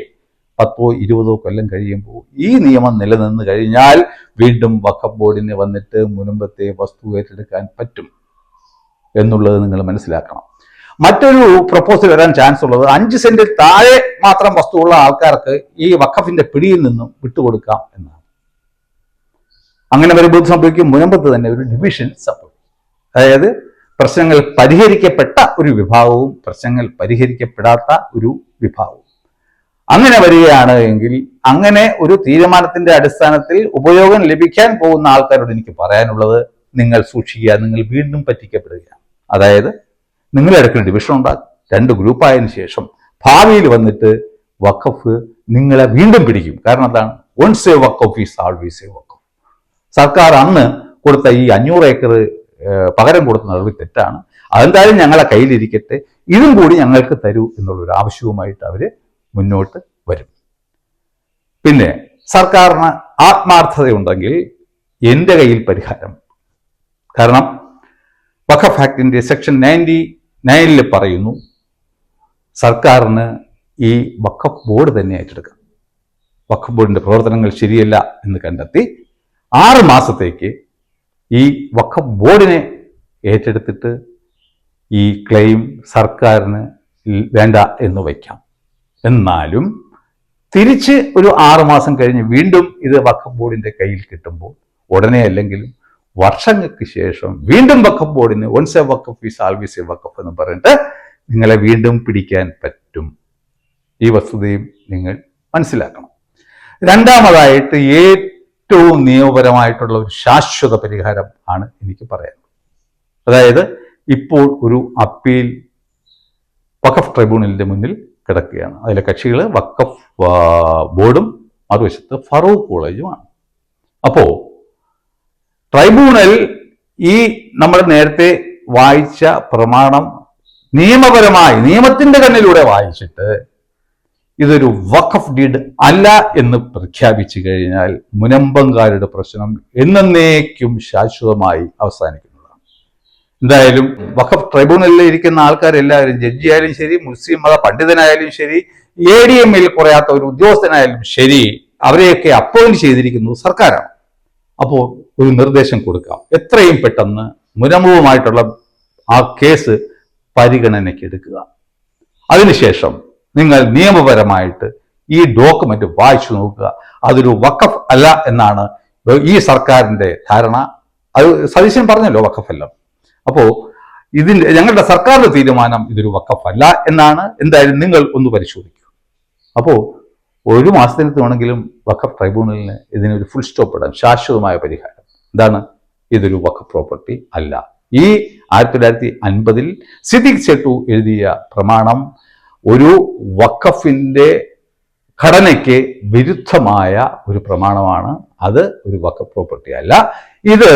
പത്തോ ഇരുപതോ കൊല്ലം കഴിയുമ്പോൾ ഈ നിയമം നിലനിന്ന് കഴിഞ്ഞാൽ വീണ്ടും വഖഫ് ബോർഡിന് വന്നിട്ട് മുനമ്പത്തെ വസ്തു ഏറ്റെടുക്കാൻ പറ്റും എന്നുള്ളത് നിങ്ങൾ മനസ്സിലാക്കണം. മറ്റൊരു പ്രപ്പോസൽ വരാൻ ചാൻസ് ഉള്ളത് അഞ്ച് സെന്റിൽ താഴെ മാത്രം വസ്തുവുള്ള ആൾക്കാർക്ക് ഈ വഖഫിന്റെ പിടിയിൽ നിന്നും വിട്ടുകൊടുക്കാം എന്നാണ്. അങ്ങനെ വരുമ്പോൾ സംഭവിക്കും. മുനമ്പത്ത് തന്നെ ഒരു ഡിവിഷൻ സംഭവിക്കും അതായത് പ്രശ്നങ്ങൾ പരിഹരിക്കപ്പെട്ട ഒരു വിഭാഗവും പ്രശ്നങ്ങൾ പരിഹരിക്കപ്പെടാത്ത ഒരു വിഭാഗവും. അങ്ങനെ വരികയാണ് എങ്കിൽ അങ്ങനെ ഒരു തീരുമാനത്തിന്റെ അടിസ്ഥാനത്തിൽ ഉപയോഗം ലഭിക്കാൻ പോകുന്ന ആൾക്കാരോട് എനിക്ക് പറയാനുള്ളത് നിങ്ങൾ സൂക്ഷിക്കുക നിങ്ങൾ വീണ്ടും പറ്റിക്കപ്പെടുകയാണ് അതായത് നിങ്ങൾ ഇടയ്ക്ക് ഡിവിഷൻ ഉണ്ടാകും രണ്ട് ഗ്രൂപ്പായതിനു ശേഷം ഭാവിയിൽ വന്നിട്ട് വഖഫ് നിങ്ങളെ വീണ്ടും പിടിക്കും. കാരണം എന്താണ്? Once a waqf is always a waqf സർക്കാർ അന്ന് കൊടുത്ത ഈ അഞ്ഞൂറ് ഏക്കർ പകരം കൊടുത്ത നടപടി തെറ്റാണ്. അതെന്തായാലും ഞങ്ങളെ കയ്യിലിരിക്കട്ടെ. ഇതും കൂടി ഞങ്ങൾക്ക് തരൂ എന്നുള്ളൊരു ആവശ്യവുമായിട്ട് അവർ മുന്നോട്ട് വരും. പിന്നെ സർക്കാരിന് ആത്മാർത്ഥതയുണ്ടെങ്കിൽ എന്റെ കയ്യിൽ പരിഹാരം. കാരണം വഖഫ് ആക്ടിന്റെ സെക്ഷൻ നയന്റി നയനിൽ പറയുന്നു സർക്കാരിന് ഈ വഖഫ് ബോർഡ് തന്നെ ഏറ്റെടുക്കാം. വഖഫ് ബോർഡിന്റെ പ്രവർത്തനങ്ങൾ ശരിയല്ല എന്ന് കണ്ടെത്തി ആറ് മാസത്തേക്ക് ഈ വഖഫ് ബോർഡിനെ ഏറ്റെടുത്തിട്ട് ഈ ക്ലെയിം സർക്കാരിന് വേണ്ട എന്ന് വയ്ക്കാം. എന്നാലും തിരിച്ച് ഒരു ആറ് മാസം കഴിഞ്ഞ് വീണ്ടും ഇത് വഖഫ് ബോർഡിന്റെ കയ്യിൽ കിട്ടുമ്പോൾ ഉടനെ അല്ലെങ്കിലും വർഷങ്ങൾക്ക് ശേഷം വീണ്ടും വക്കഫ് ബോർഡിന് once a waqf is always a waqf എന്ന് പറഞ്ഞിട്ട് നിങ്ങളെ വീണ്ടും പിടിക്കാൻ പറ്റും. ഈ വസ്തുതയും നിങ്ങൾ മനസ്സിലാക്കണം. രണ്ടാമതായിട്ട് ഏറ്റവും നിയമപരമായിട്ടുള്ള ഒരു ശാശ്വത പരിഹാരം ആണ് എനിക്ക് പറയാനുള്ളത്. അതായത് ഇപ്പോൾ ഒരു അപ്പീൽ വഖഫ് ട്രൈബ്യൂണലിന്റെ മുന്നിൽ കിടക്കുകയാണ്. അതിലെ കക്ഷികൾ വക്കഫ് ബോർഡും മറുവശത്ത് ഫറൂഖ് കോളേജുമാണ്. അപ്പോ ട്രൈബ്യൂണൽ ഈ നമ്മൾ നേരത്തെ വായിച്ച പ്രമാണം നിയമപരമായി നിയമത്തിന്റെ കണ്ണിലൂടെ വായിച്ചിട്ട് ഇതൊരു വഖഫ് ഡീഡ് അല്ല എന്ന് പ്രഖ്യാപിച്ചു കഴിഞ്ഞാൽ മുനമ്പങ്കാരുടെ പ്രശ്നം എന്നേക്കും ശാശ്വതമായി അവസാനിക്കുന്നതാണ്. എന്തായാലും വഖഫ് ട്രൈബ്യൂണലിൽ ഇരിക്കുന്ന ആൾക്കാരെല്ലാവരും ജഡ്ജിയായാലും ശരി മുസ്ലിം മത പണ്ഡിതനായാലും ശരി എ ഡി എമ്മിൽ കുറയാത്ത ഒരു ഉദ്യോഗസ്ഥനായാലും ശരി അവരെയൊക്കെ അപ്പോയിന്റ് ചെയ്തിരിക്കുന്നത് സർക്കാരാണ്. അപ്പോൾ ഒരു നിർദ്ദേശം കൊടുക്കാം. എത്രയും പെട്ടെന്ന് മുരമുവുമായിട്ടുള്ള ആ കേസ് പരിഗണനയ്ക്ക് എടുക്കുക. അതിനുശേഷം നിങ്ങൾ നിയമപരമായിട്ട് ഈ ഡോക്യുമെന്റ് വായിച്ചു നോക്കുക. അതൊരു വക്കഫ് അല്ല എന്നാണ് ഈ സർക്കാരിന്റെ ധാരണ. അത് സതീശൻ പറഞ്ഞല്ലോ വക്കഫല്ല അപ്പോൾ അപ്പോ ഇതിന്റെ ഞങ്ങളുടെ സർക്കാരിന്റെ തീരുമാനം ഇതൊരു വക്കഫല്ല എന്നാണ്. എന്തായാലും നിങ്ങൾ ഒന്ന് പരിശോധിക്കൂ. അപ്പോൾ ഒരു മാസത്തിന് വേണമെങ്കിലും വഖഫ് ട്രൈബ്യൂണലിന് ഇതിനൊരു ഫുൾ സ്റ്റോപ്പ് ഇടാം. ശാശ്വതമായ പരിഹാരം. എന്താണ് ഇതൊരു വഖഫ് പ്രോപ്പർട്ടി അല്ല. ഈ ആയിരത്തി തൊള്ളായിരത്തി അൻപതിൽ സിദ്ദിഖ് ചെട്ടു എഴുതിയ പ്രമാണം ഒരു വഖഫിന്റെ ഘടനയ്ക്ക് വിരുദ്ധമായ ഒരു പ്രമാണമാണ്. അത് ഒരു വഖഫ് പ്രോപ്പർട്ടി അല്ല. ഇത്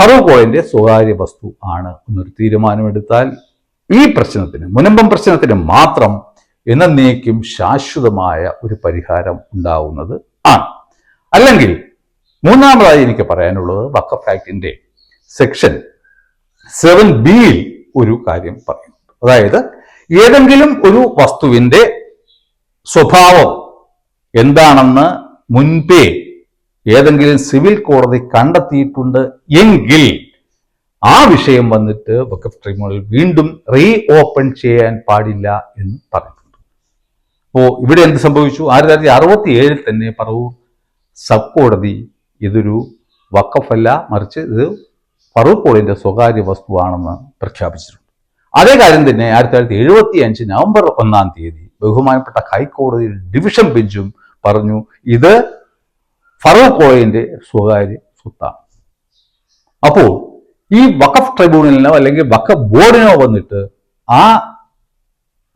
ഫറൂഖ് കോളിന്റെ സ്വകാര്യ വസ്തു ആണ് എന്നൊരു തീരുമാനമെടുത്താൽ ഈ പ്രശ്നത്തിന് മുനമ്പം പ്രശ്നത്തിന് മാത്രം എന്നേക്കും ശാശ്വതമായ ഒരു പരിഹാരം ഉണ്ടാവുന്നത് ആണ്. അല്ലെങ്കിൽ മൂന്നാമതായി എനിക്ക് പറയാനുള്ളത് വക്കഫ് ആക്ടിന്റെ സെക്ഷൻ സെവൻ ബിയിൽ ഒരു കാര്യം പറയുന്നുണ്ട് അതായത് ഏതെങ്കിലും ഒരു വസ്തുവിന്റെ സ്വഭാവം എന്താണെന്ന് മുൻപേ ഏതെങ്കിലും സിവിൽ കോടതി കണ്ടെത്തിയിട്ടുണ്ട് എങ്കിൽ ആ വിഷയം വന്നിട്ട് വക്കഫ് ട്രിബ്യൂണൽ വീണ്ടും റീ ഓപ്പൺ ചെയ്യാൻ പാടില്ല എന്ന് പറഞ്ഞിട്ടുണ്ട് അപ്പോൾ ഇവിടെ എന്ത് സംഭവിച്ചു? ആയിരത്തി തൊള്ളായിരത്തി അറുപത്തി ഏഴിൽ തന്നെ പറവൂർ സബ് കോടതി ഇതൊരു വക്കഫല്ല മറിച്ച് ഇത് ഫറൂഖ് കോളിന്റെ സ്വകാര്യ വസ്തുവാണെന്ന് പ്രഖ്യാപിച്ചിട്ടുണ്ട്. അതേ കാര്യം തന്നെ ആയിരത്തി തൊള്ളായിരത്തി എഴുപത്തി അഞ്ച് നവംബർ ഒന്നാം തീയതി ബഹുമാനപ്പെട്ട ഹൈക്കോടതി ഡിവിഷൻ ബെഞ്ചും പറഞ്ഞു ഇത് ഫറൂഖ് കോളേജിന്റെ സ്വകാര്യ സ്വത്താണ്. അപ്പോൾ ഈ വഖഫ് ട്രൈബ്യൂണലിനോ അല്ലെങ്കിൽ വഖഫ് ബോർഡിനോ വന്നിട്ട് ആ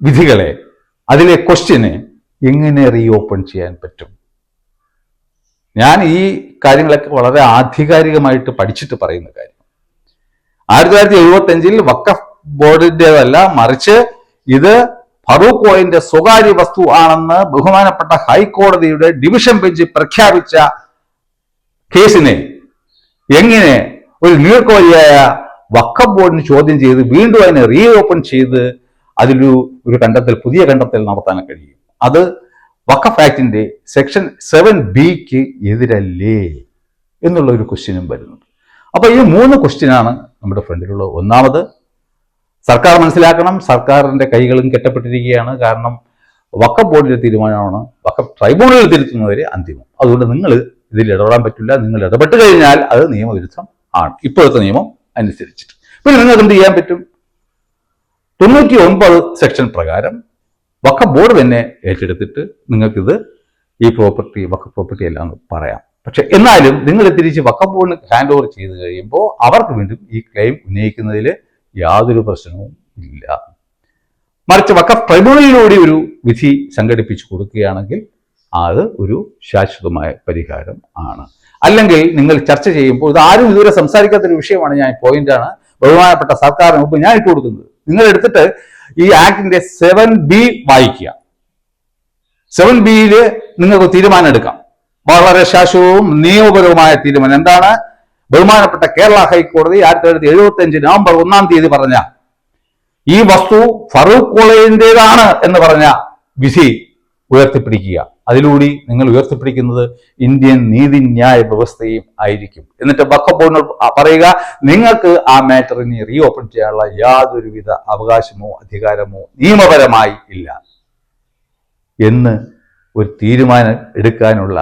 വിധികളെ അതിലെ ക്വസ്റ്റ്യനെ എങ്ങനെ റീ ഓപ്പൺ ചെയ്യാൻ പറ്റും? ഞാൻ ഈ കാര്യങ്ങളൊക്കെ വളരെ ആധികാരികമായിട്ട് പഠിച്ചിട്ട് പറയുന്ന കാര്യം. ആയിരത്തി തൊള്ളായിരത്തി എഴുപത്തി അഞ്ചിൽ വക്കഫ് ബോർഡിന്റെതല്ല മറിച്ച് ഇത് ഫറൂഖ് കോയിന്റെ സ്വകാര്യ വസ്തു ആണെന്ന് ബഹുമാനപ്പെട്ട ഹൈക്കോടതിയുടെ ഡിവിഷൻ ബെഞ്ച് പ്രഖ്യാപിച്ച കേസിനെ എങ്ങനെ ഒരു നീർക്കോലിയായ വക്കഫ് ബോർഡിന് ചോദ്യം ചെയ്ത് വീണ്ടും അതിനെ റീ ഓപ്പൺ ചെയ്ത് അതിലൊരു ഒരു കണ്ടെത്തൽ പുതിയ കണ്ടെത്തൽ നടത്താൻ കഴിയും. അത് വക്കഫ് ആക്ടിന്റെ സെക്ഷൻ സെവൻ ബിക്ക് എതിരല്ലേ എന്നുള്ള ഒരു ക്വസ്റ്റ്യനും വരുന്നുണ്ട്. അപ്പൊ ഈ മൂന്ന് ക്വസ്റ്റ്യനാണ് നമ്മുടെ ഫ്രണ്ടിലുള്ള ഒന്നാമത്. സർക്കാർ മനസ്സിലാക്കണം. സർക്കാരിന്റെ കൈകളും കെട്ടപ്പെട്ടിരിക്കുകയാണ്. കാരണം വക്ക ബോർഡിന്റെ തീരുമാനമാണ് വക്ക ട്രൈബ്യൂണലിൽ തിരുത്തുന്നവരെ അന്തിമം. അതുകൊണ്ട് നിങ്ങൾ ഇതിൽ ഇടപെടാൻ പറ്റില്ല. നിങ്ങൾ ഇടപെട്ട് കഴിഞ്ഞാൽ അത് നിയമവിരുദ്ധം ആണ്. ഇപ്പോഴത്തെ നിയമം അനുസരിച്ചിട്ട്. പിന്നെ നിങ്ങൾക്ക് എന്ത് ചെയ്യാൻ പറ്റും? തൊണ്ണൂറ്റി ഒൻപത് സെക്ഷൻ പ്രകാരം വക്കഫ് ബോർഡ് തന്നെ ഏറ്റെടുത്തിട്ട് നിങ്ങൾക്കിത് ഈ പ്രോപ്പർട്ടി വക്ക പ്രോപ്പർട്ടി എല്ലാം എന്ന് പറയാം. പക്ഷെ എന്നാലും നിങ്ങൾ തിരിച്ച് വക്കം ബോർഡിന് ഹാൻഡ് ഓവർ ചെയ്ത് കഴിയുമ്പോൾ അവർക്ക് വീണ്ടും ഈ ക്ലെയിം ഉന്നയിക്കുന്നതിൽ യാതൊരു പ്രശ്നവും ഇല്ല. മറിച്ച് വക്ക ട്രൈബ്യൂണലിലൂടെ ഒരു വിധി സംഘടിപ്പിച്ചു കൊടുക്കുകയാണെങ്കിൽ അത് ഒരു ശാശ്വതമായ പരിഹാരം ആണ്. അല്ലെങ്കിൽ നിങ്ങൾ ചർച്ച ചെയ്യുമ്പോൾ ഇത് ആരും ഇതുവരെ സംസാരിക്കാത്തൊരു വിഷയമാണ് ഞാൻ പോയിന്റാണ് ബഹുമാനപ്പെട്ട സർക്കാരിന് മുമ്പ് ഞാൻ ഇട്ട് കൊടുക്കുന്നത് നിങ്ങൾ എടുത്തിട്ട് ഈ ആക്ടിന്റെ സെവൻ ബി വായിക്കുക. സെവൻ ബിയിൽ നിങ്ങൾക്ക് തീരുമാനം എടുക്കാം. വളരെ ശാശ്വതവും നിയമപരവുമായ തീരുമാനം. എന്താണ്? ബഹുമാനപ്പെട്ട കേരള ഹൈക്കോടതി ആയിരത്തി തൊള്ളായിരത്തി എഴുപത്തി അഞ്ച് നവംബർ ഒന്നാം തീയതി പറഞ്ഞ ഈ വസ്തു ഫറൂഖ് കോളേജിന്റെതാണ് എന്ന് പറഞ്ഞ വിധി ഉയർത്തിപ്പിടിക്കുക. അതിലൂടെ നിങ്ങൾ ഉയർത്തിപ്പിടിക്കുന്നത് ഇന്ത്യൻ നീതിന്യായ വ്യവസ്ഥയും ആയിരിക്കും. എന്നിട്ട് ബക്കബോർഡിനോട് പറയുക നിങ്ങൾക്ക് ആ മാറ്ററിനെ റീഓപ്പൺ ചെയ്യാനുള്ള യാതൊരുവിധ അവകാശമോ അധികാരമോ നിയമപരമായി ഇല്ല. എന്ന് ഒരു തീരുമാനം എടുക്കാനുള്ള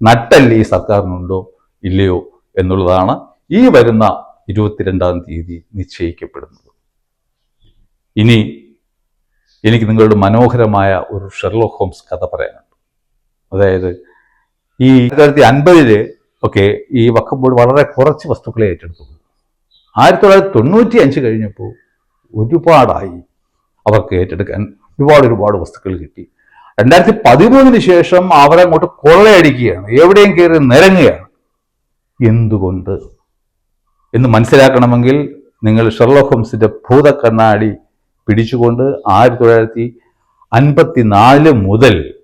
നട്ടൽ ഈ സർക്കാരിനുണ്ടോ ഇല്ലയോ എന്നുള്ളതാണ് ഈ വരുന്ന ഇരുപത്തിരണ്ടാം തീയതി നിശ്ചയിക്കപ്പെടുന്നത്. ഇനി എനിക്ക് നിങ്ങളുടെ മനോഹരമായ ഒരു ഷെർലോക്ക് ഹോംസ് കഥ പറയാനുണ്ട്. അതായത് ഈ തൊള്ളായിരത്തി അൻപതിൽ ഒക്കെ ഈ വക്കം ബോർഡ് വളരെ കുറച്ച് വസ്തുക്കളെ ഏറ്റെടുത്തുള്ളൂ. ആയിരത്തി തൊള്ളായിരത്തി തൊണ്ണൂറ്റി അഞ്ച് കഴിഞ്ഞപ്പോൾ ഒരുപാടായി അവർക്ക് ഏറ്റെടുക്കാൻ ഒരുപാട് ഒരുപാട് വസ്തുക്കൾ കിട്ടി. രണ്ടായിരത്തി പതിമൂന്നിന് ശേഷം അവരങ്ങോട്ട് കൊള്ളയടിക്കുകയാണ്. എവിടെയും കയറി നിരങ്ങുകയാണ്. എന്തുകൊണ്ട്? എന്ന് മനസ്സിലാക്കണമെങ്കിൽ നിങ്ങൾ ഷെർലോക്ക് ഹോംസിന്റെ ഭൂതക്കണ്ണാടി പിടിച്ചുകൊണ്ട് ആയിരത്തി തൊള്ളായിരത്തി അൻപത്തിനാല് മുതൽ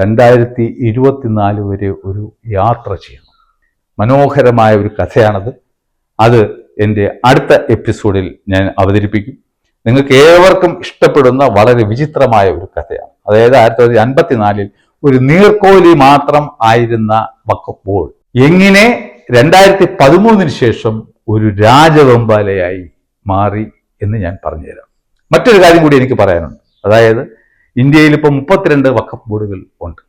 രണ്ടായിരത്തി ഇരുപത്തിനാല് വരെ ഒരു യാത്ര ചെയ്യണം. മനോഹരമായ ഒരു കഥയാണത്. അത് എന്റെ അടുത്ത എപ്പിസോഡിൽ ഞാൻ അവതരിപ്പിക്കും. നിങ്ങൾക്ക് ഏവർക്കും ഇഷ്ടപ്പെടുന്ന വളരെ വിചിത്രമായ ഒരു കഥയാണ്. അതായത് ആയിരത്തി തൊള്ളായിരത്തി അൻപത്തിനാലിൽ ഒരു നീർക്കോലി മാത്രം ആയിരുന്ന വക്കപ്പോൾ എങ്ങനെ രണ്ടായിരത്തി പതിമൂന്നിന് ശേഷം ഒരു രാജവെമ്പാലയായി മാറി എന്ന് ഞാൻ പറഞ്ഞുതരാം. മറ്റൊരു കാര്യം കൂടി എനിക്ക് പറയാനുണ്ട്. അതായത് ഇന്ത്യയിൽ ഇപ്പോൾ മുപ്പത്തിരണ്ട് വഖഫ് ബോർഡുകൾ ഉണ്ട്.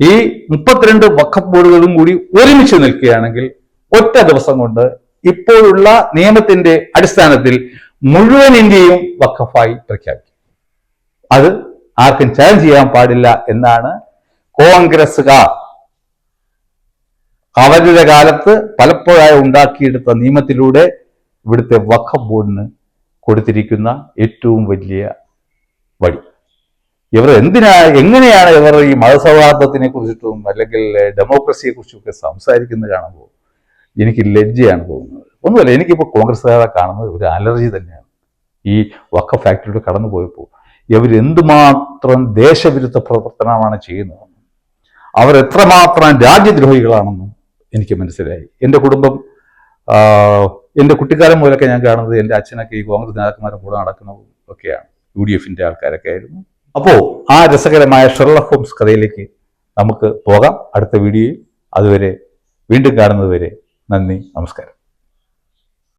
ഈ മുപ്പത്തിരണ്ട് വഖഫ് ബോർഡുകളും കൂടി ഒരുമിച്ച് നിൽക്കുകയാണെങ്കിൽ ഒറ്റ ദിവസം കൊണ്ട് ഇപ്പോഴുള്ള നിയമത്തിന്റെ അടിസ്ഥാനത്തിൽ മുഴുവൻ ഇന്ത്യയും വഖഫായി പ്രഖ്യാപിക്കും. അത് ആർക്കും ചാലഞ്ച് ചെയ്യാൻ പാടില്ല എന്നാണ് കോൺഗ്രസുകാർ അവരുടെ കാലത്ത് പലപ്പോഴായി ഉണ്ടാക്കിയെടുത്ത നിയമത്തിലൂടെ ഇവിടുത്തെ വഖഫ് ബോർഡിന് കൊടുത്തിരിക്കുന്ന ഏറ്റവും വലിയ വഴി. ഇവർ എന്തിനാ എങ്ങനെയാണ് ഇവർ ഈ മതസൗഹാർദ്ദത്തിനെ കുറിച്ചിട്ടും അല്ലെങ്കിൽ ഡെമോക്രസിയെ കുറിച്ചും ഒക്കെ സംസാരിക്കുന്നത് കാണുമ്പോൾ എനിക്ക് ലജ്ജയാണ് തോന്നുന്നത്. ഒന്നുമല്ല എനിക്കിപ്പോൾ കോൺഗ്രസ്സുകാരെ കാണുന്നത് ഒരു അലർജി തന്നെയാണ്. ഈ വക്ക ഫാക്ടറിയുടെ കടന്നു പോയപ്പോൾ ഇവർ എന്തുമാത്രം ദേശവിരുദ്ധ പ്രവർത്തനമാണ് ചെയ്യുന്നത് അവർ എത്രമാത്രം രാജ്യദ്രോഹികളാണെന്നും എനിക്ക് മനസ്സിലായി. എന്റെ കുടുംബം എന്റെ കുട്ടിക്കാലം മുതലൊക്കെ ഞാൻ കാണുന്നത് എന്റെ അച്ഛനൊക്കെ ഈ കോൺഗ്രസ് നേതാക്കന്മാരുടെ കൂടെ നടക്കുന്നതും ഒക്കെയാണ്. യു ഡി എഫിന്റെ ആൾക്കാരൊക്കെ ആയിരുന്നു. അപ്പോൾ ആ രസകരമായ ഷെർലക് ഹോംസ് കഥയിലേക്ക് നമുക്ക് പോകാം. അടുത്ത വീഡിയോയിൽ അതുവരെ വീണ്ടും കാണുന്നതുവരെ നന്ദി നമസ്കാരം.